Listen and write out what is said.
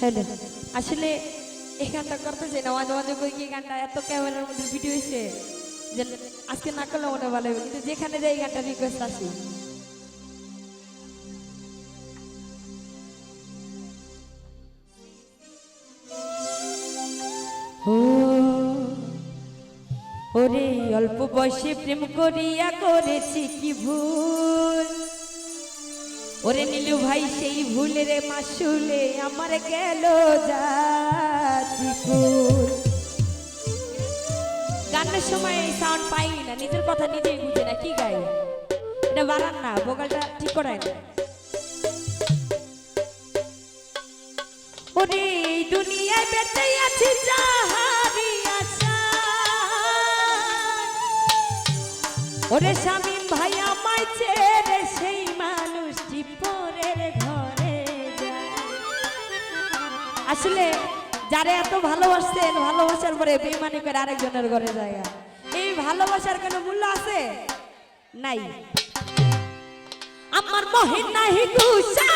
Hello. আসলে এই গানটা করতে চাই না, মাঝে মাঝে কই কি গানটা এত ক্যামেরার মধ্যে ভিডিও হয়েছে যে আজকে না করলে মনে ভালো হবে কিন্তু যেখানে যাই গানটা রিকোয়েস্ট আসি। ওরে অল্প বয়সে প্রেম করিয়া করেছি কি ভুল? ওরে নীলু ভাই, সেই ভুলে রে মাসুলে আমার গেল গানের সময় সাউন্ড পাই না, নিজের কথা নিজেই বুঝে না, কি গাই এটা বাড়ান না ভোকালটা ঠিক করায় না। ওরে দুনিয়ায় বেঁচে আছি যাহারি আশা। ওরে স্বামী ভাই আমায় ছেড়ে আসলে যারা এত ভালোবাসছেন ভালোবাসার পরে বেমানি করে আরেকজনের ঘরে জায়গা এই ভালোবাসার কোনো মূল্য আছে? নাই। আমার মহিন নাহি গুসা